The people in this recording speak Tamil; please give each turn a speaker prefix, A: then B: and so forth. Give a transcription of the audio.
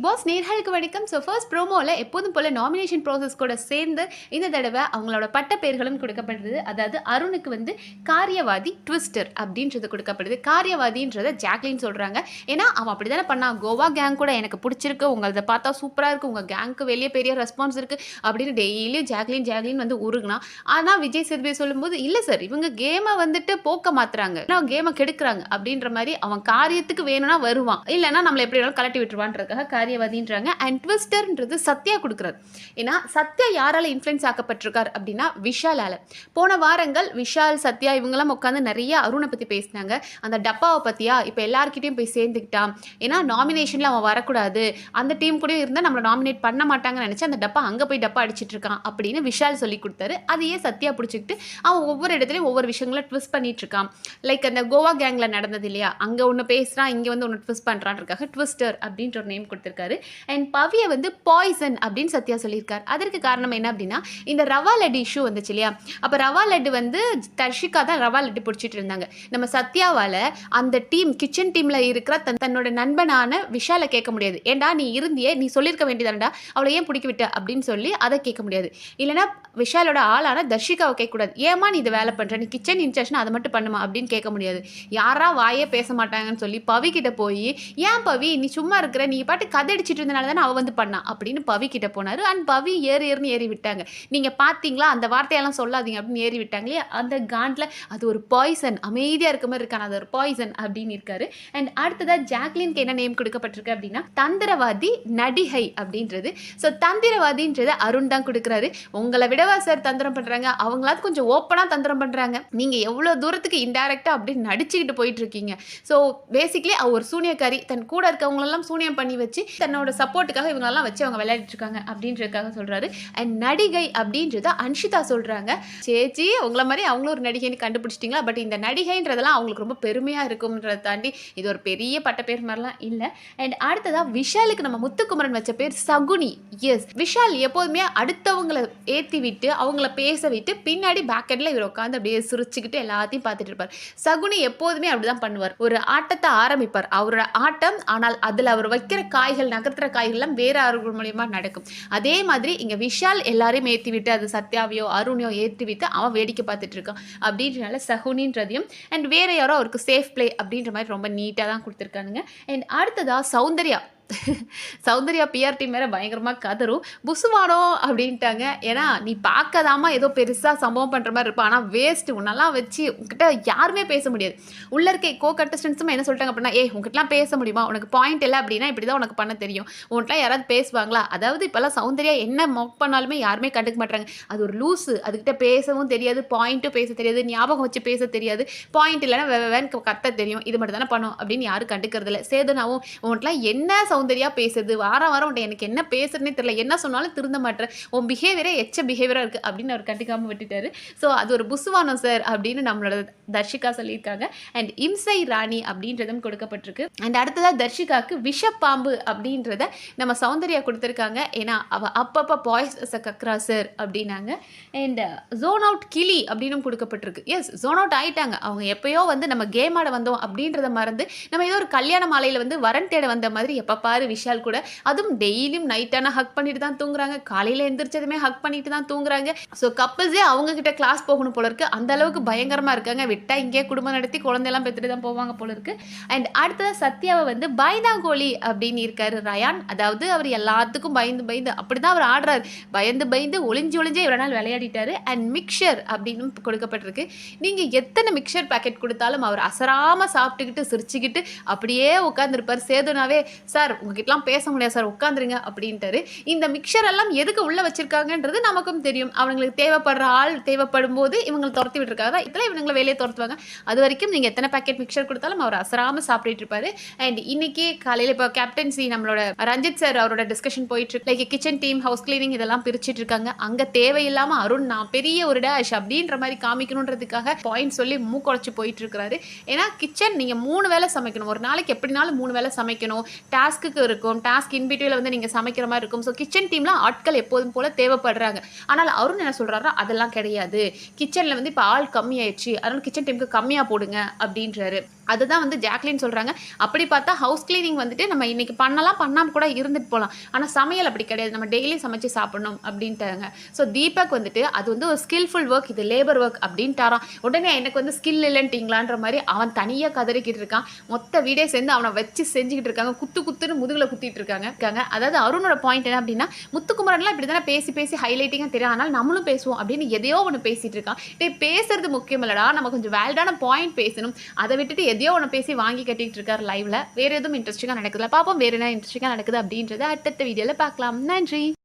A: பிக் பாஸ் நேர்களுக்கு வணக்கம். ஸோ ஃபர்ஸ்ட் ப்ரோமோவில் எப்போதும் போல் நாமினேஷன் ப்ராசஸ் கூட சேர்ந்து இந்த தடவை அவங்களோட பட்ட பெயர்களும் கொடுக்கப்படுது. அதாவது அருணுக்கு வந்து காரியவாதி ட்விஸ்டர் அப்படின்றது கொடுக்கப்படுது. காரியவாதின்றதை ஜாக்லின் சொல்கிறாங்க ஏன்னா அவன் அப்படி தானே பண்ணான் கோவா கேங் கூட எனக்கு பிடிச்சிருக்கு. உங்களதை பார்த்தா சூப்பராக இருக்குது உங்கள் கேங்க்கு வெளியே பெரிய ரெஸ்பான்ஸ் இருக்குது அப்படின்னு டெய்லியும் ஜாக்லின் ஜாக்லின் வந்து உருகுனா. ஆனால் விஜய் சேதுபதி சொல்லும்போது இல்லை சார் இவங்க கேமை வந்துட்டு போக்க மாத்துறாங்க. நான் கேமை கெடுக்குறாங்க. அப்படின்ற மாதிரி அவன் காரியத்துக்கு வேணும்னா வருவான். இல்லைன்னா நம்மளை எப்படி வேணாலும் கலட்டி விட்டுருவான்றதுக்காக காரியவாதின்றாங்க. அண்ட் ட்விஸ்டர்ன்றது சத்யா கொடுக்குறாரு. ஏன்னா சத்யா யாரால இன்ஃப்ளூயன்ஸ் ஆக்கப்பட்டிருக்கார் அப்படின்னா விஷாலால. போன வாரங்கள் விஷால் சத்யா இவங்கெல்லாம் உட்காந்து நிறைய அருணை பற்றி பேசினாங்க. அந்த டப்பாவை பற்றியா இப்போ எல்லாருக்கிட்டையும் போய் சேர்ந்துக்கிட்டான் ஏன்னா நாமினேஷனில் அவன் வரக்கூடாது. அந்த டீம் கூட இருந்தால் நம்மளை நாமினேட் பண்ண மாட்டாங்கன்னு நினச்சி அந்த டப்பா அங்கே போய் டப்பா அடிச்சிட்டு இருக்கான் அப்படின்னு விஷால் சொல்லி கொடுத்தாரு. அதையே சத்யா பிடிச்சிக்கிட்டு அவன் ஒவ்வொரு இடத்துலையும் ஒவ்வொரு விஷயங்களை ட்விஸ்ட் பண்ணிட்டு இருக்கான். லைக் அந்த கோவா கேங்கில் நடந்தது இல்லையா? அங்கே ஒன்று பேசுகிறான் இங்கே வந்து ஒன்று ட்விஸ்ட் பண்ணுறான்றக்காக ட்விஸ்டர் அப்படின்ற ஒரு நேம் சொல்லியிருக்காரு. அண்ட் பவியை வந்து பாய்சன் அப்படின்னு சத்யா சொல்லியிருக்காரு. அதற்கு காரணம் என்ன அப்படின்னா இந்த ரவா லட்டு இஷ்யூ வந்துச்சு இல்லையா? அப்போ ரவா லட்டு வந்து தர்ஷிகா தான் ரவா லட்டு பிடிச்சிட்டு இருந்தாங்க. நம்ம சத்யாவால் அந்த டீம் கிச்சன் டீமில் இருக்கிற தன் தன்னோட நண்பனான விஷாலை கேட்க முடியாது. ஏன்டா நீ இருந்தியே நீ சொல்லியிருக்க வேண்டியதானடா? அவளை ஏன் பிடிக்க விட்ட? அப்படின்னு சொல்லி அதை கேட்க முடியாது. இல்லைன்னா விஷாலோட ஆளான தர்ஷிகாவை கேட்கக்கூடாது ஏமா நீ இதை வேலை பண்ணுற நீ கிச்சன் இன்சார்ஜ்னா அதை மட்டும் பண்ணுமா? அப்படின்னு கேட்க முடியாது. யாரா வாயே பேச மாட்டாங்கன்னு சொல்லி பவி கிட்ட போய் ஏன் பவி நீ சும்மா இருக்கிற நீ பாட்டு கதை அடிச்சிட்டு இருந்தனால தானே அவ வந்து பண்ணா அப்படின்னு பவி கிட்ட போனாரு. அண்ட் பவி ஏறு ஏறுன்னு ஏறி விட்டாங்க. நீங்க பாத்தீங்களா? அந்த வார்த்தையெல்லாம் சொல்லாதீங்க அப்படின்னு ஏறி விட்டாங்களே. அந்த காண்ட்ல அது ஒரு பாய்சன் அமைதியா இருக்க மாதிரி இருக்கான. அது ஒரு பாய்சன் அப்படின்னு இருக்காரு. அண்ட் அடுத்ததா ஜாக்லின்க்கு என்ன நேம் கொடுக்கப்பட்டிருக்கு அப்படின்னா தந்திரவாதி நடிகை அப்படின்றது. ஸோ தந்திரவாதின்றது அருண் தான் கொடுக்குறாரு. உங்களை விடவா சார் தந்திரம் பண்றாங்க? அவங்களாவது கொஞ்சம் ஓப்பனா தந்திரம் பண்றாங்க. நீங்க எவ்வளவு தூரத்துக்கு இன்டைரக்டா அப்படி நடிச்சுக்கிட்டு போயிட்டு இருக்கீங்க. ஸோ பேசிக்லி அவர் ஒரு சூனியக்காரி. தன் கூட இருக்கவங்களெல்லாம் சூனியம் பண்ணி வச்சு தன்னோட சப்போர்ட்டுக்காக இவங்களெல்லாம் வச்சு அவங்க விளையாடிட்டு இருக்காங்க அப்படின்றதுக்காக சொல்றாரு. அண்ட் நடிகை அப்படின்றத அன்ஷிதா சொல்றாங்க. சேச்சி உங்களை மாதிரி அவங்களும் ஒரு நடிகைன்னு கண்டுபிடிச்சிட்டிங்களா? பட் இந்த நடிகைன்றதெல்லாம் அவங்களுக்கு ரொம்ப பெருமையா இருக்கும்ன்றதை தாண்டி இது ஒரு பெரிய பட்ட பேர் மாதிரிலாம் இல்லை. அண்ட் அடுத்ததாக விஷாலுக்கு நம்ம முத்துக்குமரன் வச்ச பேர் சகுனி. எஸ் விஷால் எப்போதுமே அடுத்தவங்களை ஏற்றி விட்டு அவங்கள பேச விட்டு பின்னாடி பேக்கெட்டில் இவர் உட்காந்து அப்படியே சிரிச்சுக்கிட்டு எல்லாத்தையும் பார்த்துட்டு இருப்பார். சகுனி எப்போதுமே அப்படிதான் பண்ணுவார். ஒரு ஆட்டத்தை ஆரம்பிப்பார். அவரோட ஆட்டம் ஆனால் அதில் அவர் வைக்கிற காய்கள் நகர்த்துற காய்கள்லாம் வேற ஆறுகள் மூலியமா நடக்கும். அதே மாதிரி இங்கே விஷால் எல்லாரையும் ஏற்றி விட்டு அது சத்யாவையோ அருணையோ ஏற்றி விட்டு அவன் வேடிக்கை பார்த்துட்டு இருக்கான். அப்படின்றனால சகுனின்றதையும் அண்ட் வேற யாரோ அவருக்கு சேஃப் ப்ளே அப்படின்ற மாதிரி ரொம்ப நீட்டாக தான் கொடுத்துருக்கானுங்க. அண்ட் அடுத்ததாக சௌந்தர்யா. சௌந்தர்யா பிஆர்டி மேலே பயங்கரமாக கதரும் புசுவானோ அப்படின்ட்டாங்க. ஏன்னா நீ பார்க்கதாமா ஏதோ பெருசாக சம்பவம் பண்ணுற மாதிரி இருப்பா ஆனால் வேஸ்ட்டு உன்னெல்லாம் வச்சு உங்ககிட்ட யாருமே பேச முடியாது. உள்ள இருக்க கோ கண்டஸ்டன்ஸும் என்ன சொல்லிட்டாங்க அப்படின்னா ஏ உங்ககிட்டலாம் பேச முடியுமா? உனக்கு பாயிண்ட் இல்லை அப்படின்னா இப்படி தான் உனக்கு பண்ண தெரியும். உன்கிட்டலாம் யாராவது பேசுவாங்களா? அதாவது இப்போல்லாம் சௌந்தர்யா என்ன மொக் பண்ணாலுமே யாருமே கண்டுக்க மாட்டாங்க. அது ஒரு லூஸு அதுக்கிட்ட பேசவும் தெரியாது. பாயிண்ட்டும் பேச தெரியாது. ஞாபகம் வச்சு பேச தெரியாது. பாயிண்ட் இல்லைன்னா வே வேன் கத்த தெரியும். இது மட்டும் தானே பண்ணும் அப்படின்னு யாரும் கண்டுக்கிறது இல்லை சேதுனாவும் உன்கிட்டலாம் என்ன சௌந்தர்யா பேசுது வாரம் வாரம் உன்ட்ட எனக்கு என்ன பேசுறதுனே தெரியல என்ன சொன்னாலும் திருந்த மாட்டேன் உன் பிஹேவியரே எச்ச பிஹேவியராக இருக்குது அப்படின்னு அவர் கண்டுக்காம விட்டுட்டாரு. ஸோ அது ஒரு புசுவானம் சார் அப்படின்னு நம்மளோட தர்ஷிகா சொல்லியிருக்காங்க. அண்ட் இம்சை ராணி அப்படின்றதும் கொடுக்கப்பட்டிருக்கு. அண்ட் அடுத்ததாக தர்ஷிகாவுக்கு விஷப்பாம்பு அப்படின்றத நம்ம சௌந்தர்யா கொடுத்துருக்காங்க. ஏன்னா அவள் அப்பப்போ பாய்ஸ் அ கக்ரா சார் அப்படின்னாங்க. அண்ட் ஜோன் அவுட் கிளி அப்படின்னு கொடுக்கப்பட்டிருக்கு. எஸ் ஜோன் அவுட் ஆயிட்டாங்க. அவங்க எப்பயோ வந்து நம்ம கேம் ஆட வந்தோம் அப்படின்றத மறந்து நம்ம ஏதோ ஒரு கல்யாண மாலையில் வந்து வரன் தேட வந்த மாதிரி எப்பப்பா பாரு விஷால் கூட. அதுவும் டெய்லியும் நைட்டான ஹக் பண்ணிட்டு தான் தூங்குறாங்க. காலையில் எந்திரிச்சதுமே ஹக் பண்ணிட்டு தான் தூங்குறாங்க. ஸோ கப்பல்ஸே அவங்க கிட்ட கிளாஸ் போகணும் போல இருக்கு. அந்த அளவுக்கு பயங்கரமாக இருக்காங்க. விட்டா இங்கே குடும்பம் நடத்தி குழந்தையெல்லாம் பெற்றுட்டு தான் போவாங்க போல இருக்கு. அண்ட் அடுத்ததாக சத்யாவை வந்து பயந்தாங்கோலி அப்படின்னு இருக்காரு ரயான். அதாவது அவர் எல்லாத்துக்கும் பயந்து பயந்து அப்படிதான் அவர் ஆடுறாரு. பயந்து பயந்து ஒளிஞ்சு ஒளிஞ்சே இவ்வளோ நாள் விளையாடிட்டாரு. அண்ட் மிக்சர் அப்படின்னு கொடுக்கப்பட்டிருக்கு. நீங்கள் எத்தனை மிக்சர் பேக்கெட் கொடுத்தாலும் அவர் அசராமல் சாப்பிட்டுக்கிட்டு சிரிச்சுக்கிட்டு அப்படியே உட்காந்துருப்பார் சேதுனாவே சார் உங்ககிட்டலாம் பேச முடியாது சார் உட்காந்துருங்க அப்படின்ட்டாரு. இந்த மிக்சர் எல்லாம் எதுக்கு உள்ளே வச்சிருக்காங்கன்றது நமக்கும் தெரியும். அவங்களுக்கு தேவைப்படுற ஆள் தேவைப்படும் போது இவங்களை துரத்தி விட்டுருக்காங்க. இதில் இவங்களை வெளியே துரத்துவாங்க. அது வரைக்கும் நீங்கள் எத்தனை பேக்கெட் மிக்சர் கொடுத்தாலும் அவர் அசராமல் சாப்பிட்டுட்டு இருப்பாரு. அண்ட் இன்னைக்கு காலையில் இப்போ கேப்டன்சி நம்மளோட ரஞ்சித் சார் அவரோட டிஸ்கஷன் போயிட்டு இருக்கு. Like kitchen team house cleaning இதெல்லாம் பிரிச்சுட்டு இருக்காங்க. அங்கே தேவையில்லாமல் அருண் நான் பெரிய ஒரு டேஷ் அப்படின்ற மாதிரி காமிக்கணுன்றதுக்காக பாயிண்ட் சொல்லி மூக்குழைச்சு போயிட்டு இருக்கிறாரு. ஏன்னா கிச்சன் நீங்கள் மூணு வேளை சமைக்கணும். ஒரு நாளைக்கு எப்படினாலும் மூணு வேளை சமைக்கணும். டாஸ்க் டாஸ்க்குக்கு இருக்கும். டாஸ்க் இன்பிட்யூவில் வந்து நீங்கள் சமைக்கிற மாதிரி இருக்கும். ஸோ கிச்சன் டீம்லாம் ஆட்கள் எப்போதும் போல் தேவைப்படுறாங்க. ஆனால் அருண் என்ன சொல்கிறாரா அதெல்லாம் கிடையாது. கிச்சனில் வந்து இப்போ ஆள் கம்மியாயிடுச்சு. அதனால் கிச்சன் டீமுக்கு கம்மியாக போடுங்க அப்படின்றாரு. அதுதான் வந்து ஜாக்லின் சொல்கிறாங்க அப்படி பார்த்தா ஹவுஸ் க்ளீனிங் வந்துட்டு நம்ம இன்றைக்கி பண்ணலாம் பண்ணாமல் கூட இருந்துட்டு போகலாம் ஆனால் சமையல் அப்படி கிடையாது. நம்ம டெய்லி சமைச்சு சாப்பிடணும் அப்படின்ட்டாங்க. ஸோ தீபக் வந்துட்டு அது வந்து ஒரு ஸ்கில்ஃபுல் ஒர்க் இது லேபர் ஒர்க் அப்படின்ட்டாரான் உடனே எனக்கு வந்து ஸ்கில் இல்லைன்ட்டிங்களான்ற மாதிரி அவன் தனியாக கதறிக்கிட்டு இருக்கான். மொத்த வீடே சேர்ந்து அவனை வச்சு செஞ்சுக்கிட்டு இருக்காங்க. குத்து குத்துன்னு முதுகில் குத்திட்டு இருக்காங்க. இருக்காங்க. அதாவது அருணோட பாயிண்ட் என்ன அப்படின்னா முத்துக்குமரன்லாம் இப்படி தானே பேசி பேசி ஹைலைட்டிங்காக தெரியும். ஆனால் நம்மளும் பேசுவோம் அப்படின்னு எதையோ ஒன்று பேசிகிட்டு இருக்கான். டே பேசுறது முக்கியம் இல்லடா. நம்ம கொஞ்சம் வேல்டான பாயிண்ட் பேசணும். அதை விட்டுட்டு எதையோ ஒன்று பேசி வாங்கி கட்டிட்டு இருக்கார் லைவ்ல வேறு எதுவும் இன்ட்ரெஸ்டிங்காக நடக்குதுல பார்ப்போம் வேற என்ன இன்ட்ரெஸ்டிங்காக நடக்குது அப்படின்றத அடுத்தடுத்த வீடியோவில் பார்க்கலாம். நன்றி.